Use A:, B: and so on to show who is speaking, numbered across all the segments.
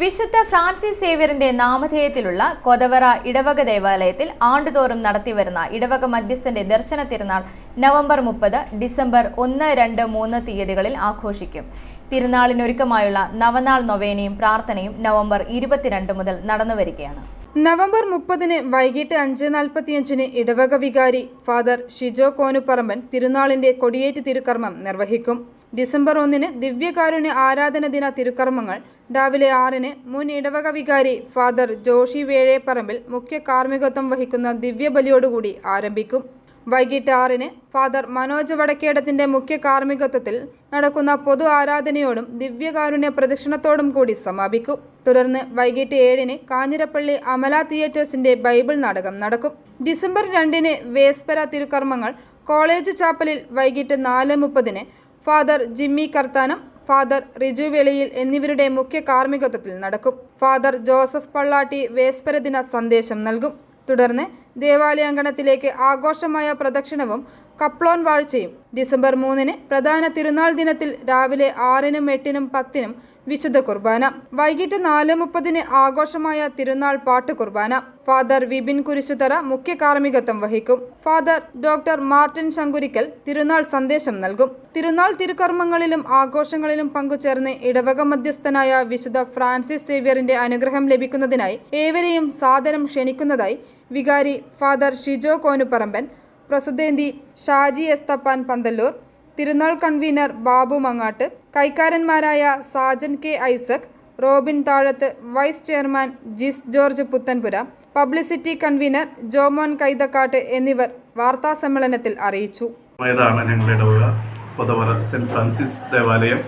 A: വിശുദ്ധ ഫ്രാൻസിസ് സേവ്യറിന്റെ നാമധേയത്തിലുള്ള കൊതവറ ഇടവക ദേവാലയത്തിൽ ആണ്ടുതോറും നടത്തിവരുന്ന ഇടവക മധ്യസ്ഥന്റെ ദർശന തിരുനാൾ നവംബർ മുപ്പത് ഡിസംബർ ഒന്ന് രണ്ട് മൂന്ന് തീയതികളിൽ ആഘോഷിക്കും. തിരുനാളിനൊരുക്കമായുള്ള നവനാൾ നൊവേനയും പ്രാർത്ഥനയും നവംബർ ഇരുപത്തിരണ്ട് മുതൽ നടന്നുവരികയാണ്.
B: നവംബർ മുപ്പതിന് വൈകിട്ട് അഞ്ച് നാൽപ്പത്തിയഞ്ചിന് ഇടവക വികാരി ഫാദർ ഷിജോ കോനുപറമ്പൻ തിരുനാളിന്റെ കൊടിയേറ്റ് തിരുക്കർമ്മം നിർവഹിക്കും. ഡിസംബർ ഒന്നിന് ദിവ്യകാരുണ്യ ആരാധന ദിന തിരുക്കർമ്മങ്ങൾ. രാവിലെ ആറിന് മുൻ ഇടവക വികാരി ഫാദർ ജോഷി വേഴേപ്പറമ്പിൽ മുഖ്യ കാർമ്മികത്വം വഹിക്കുന്ന ദിവ്യബലിയോടുകൂടി ആരംഭിക്കും. വൈകിട്ട് ആറിന് ഫാദർ മനോജ് വടക്കേടത്തിന്റെ മുഖ്യ കാർമ്മികത്വത്തിൽ നടക്കുന്ന പൊതു ആരാധനയോടും ദിവ്യകാരുണ്യ പ്രദക്ഷിണത്തോടും കൂടി സമാപിക്കും. തുടർന്ന് വൈകിട്ട് ഏഴിന് കാഞ്ഞിരപ്പള്ളി അമല തിയേറ്റേഴ്സിന്റെ ബൈബിൾ നാടകം നടക്കും. ഡിസംബർ രണ്ടിന് വേസ്പര തിരുക്കർമ്മങ്ങൾ. കോളേജ് ചാപ്പലിൽ വൈകിട്ട് നാല് മുപ്പതിന് father Jimmy Karthanam father Riju Veliyil എന്നിവരുടെ മുഖ്യ കാർമ്മികത്വത്തിൽ നടക്കും. ഫാദർ ജോസഫ് പള്ളാട്ടി വേസ്പര ദിന സന്ദേശം നൽകും. തുടർന്ന് ദേവാലയാങ്കണത്തിലേക്ക് ആഘോഷമായ പ്രദക്ഷിണവും കപ്ലോൺ വാഴ്ചയും ഡിസംബർ മൂന്നിന് പ്രധാന തിരുനാൾ ദിനത്തിൽ രാവിലെ ആറിനും എട്ടിനും പത്തിനും വിശുദ്ധ കുർബാന. വൈകിട്ട് നാല് മുപ്പതിന് ആഘോഷമായ തിരുനാൾ പാട്ട് കുർബാന. ഫാദർ വിപിൻ കുരിശുതറ മുഖ്യ കാർമ്മികത്വം വഹിക്കും. ഫാദർ ഡോക്ടർ മാർട്ടിൻ ശങ്കുരിക്കൽ തിരുനാൾ സന്ദേശം നൽകും. തിരുനാൾ തിരുക്കർമ്മങ്ങളിലും ആഘോഷങ്ങളിലും പങ്കുചേർന്ന് ഇടവക മധ്യസ്ഥനായ വിശുദ്ധ ഫ്രാൻസിസ് സേവ്യറിന്റെ അനുഗ്രഹം ലഭിക്കുന്നതിനായി ഏവരെയും സാദരം ക്ഷണിക്കുന്നതായി വികാരി ഫാദർ ഷിജോ കോനുപറമ്പൻ പ്രസുദ്ധേന്തി ഷാജി എസ്തപ്പാൻ പന്തല്ലൂർ തിരുനാൾ convener Babu Mangattu കൈക്കാരന്മാരായ Sajan K Isaac Robin Thazhathu vice chairman Jis George Puthanpura publicity convener Jomon Kaithakattu എന്നിവർ വാർത്താ സമ്മേളനത്തിൽ
C: അറിയിച്ചു. ഞങ്ങളുടെ സെന്റ് ഫ്രാൻസിസ് ദേവാലയം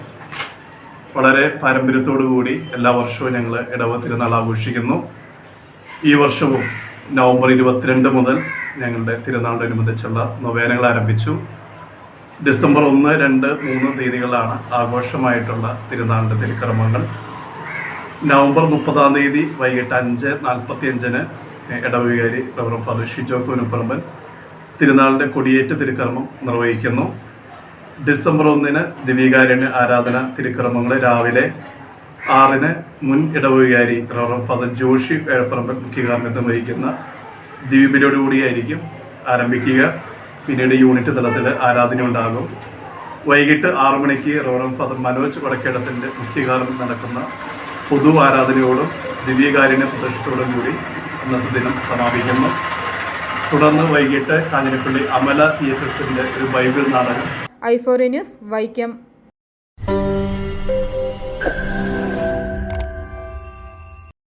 C: വളരെ പാരമ്പര്യത്തോടു കൂടി എല്ലാ വർഷവും ഞങ്ങൾ ഇടവ തിരുനാൾ ആഘോഷിക്കുന്നു. ഈ വർഷവും നവംബർ ഇരുപത്തിരണ്ട് മുതൽ ഞങ്ങളുടെ തിരുനാളിനോടനുബന്ധിച്ചുള്ള നൊവേനകൾ ആരംഭിച്ചു. ഡിസംബർ ഒന്ന് രണ്ട് മൂന്ന് തീയതികളാണ് ആഘോഷമായിട്ടുള്ള തിരുനാളിന്റെ തിരുക്കർമ്മങ്ങൾ. നവംബർ മുപ്പതാം തീയതി വൈകിട്ട് അഞ്ച് നാൽപ്പത്തി അഞ്ചിന് ഇടവികാരി ഡോക്ടർ ഫാദർ ഷിജോ കുനുപ്പറമ്പൻ തിരുനാളിന്റെ കൊടിയേറ്റ് തിരുക്കർമ്മം നിർവഹിക്കുന്നു. ഡിസംബർ ഒന്നിന് ദിവ്യകാരുണ്യ ആരാധന തിരുക്കർമ്മങ്ങൾ രാവിലെ ആറിന് മുൻ ഇടവികാരി റവറം ഫാദർ ജോഷി ഏഴപ്പറമ്പൻ മുഖ്യകാർമ്മിത്വം വഹിക്കുന്ന ദിവ്യബലിയോടുകൂടിയായിരിക്കും ആരംഭിക്കുക. പിന്നീട് യൂണിറ്റ് തലത്തിൽ ആരാധന ഉണ്ടാകും. വൈകിട്ട് ആറു മണിക്ക് റോറം ഫാദർ മനോജ് വടക്കേടത്തിന്റെ മുഖ്യകാലം നടക്കുന്ന പൊതു ആരാധനയോടും ദിവ്യകാരുണ്യ പ്രദർശനത്തോടും കൂടി അന്നത്തെ ദിനം സമാപിക്കുന്നു. തുടർന്ന് വൈകിട്ട് കാഞ്ഞിരപ്പള്ളി അമല തിയേറ്റേഴ്സിന്റെ ഒരു ബൈബിൾ നാടകം.
B: ഐഫോറി ന്യൂസ് വൈക്കം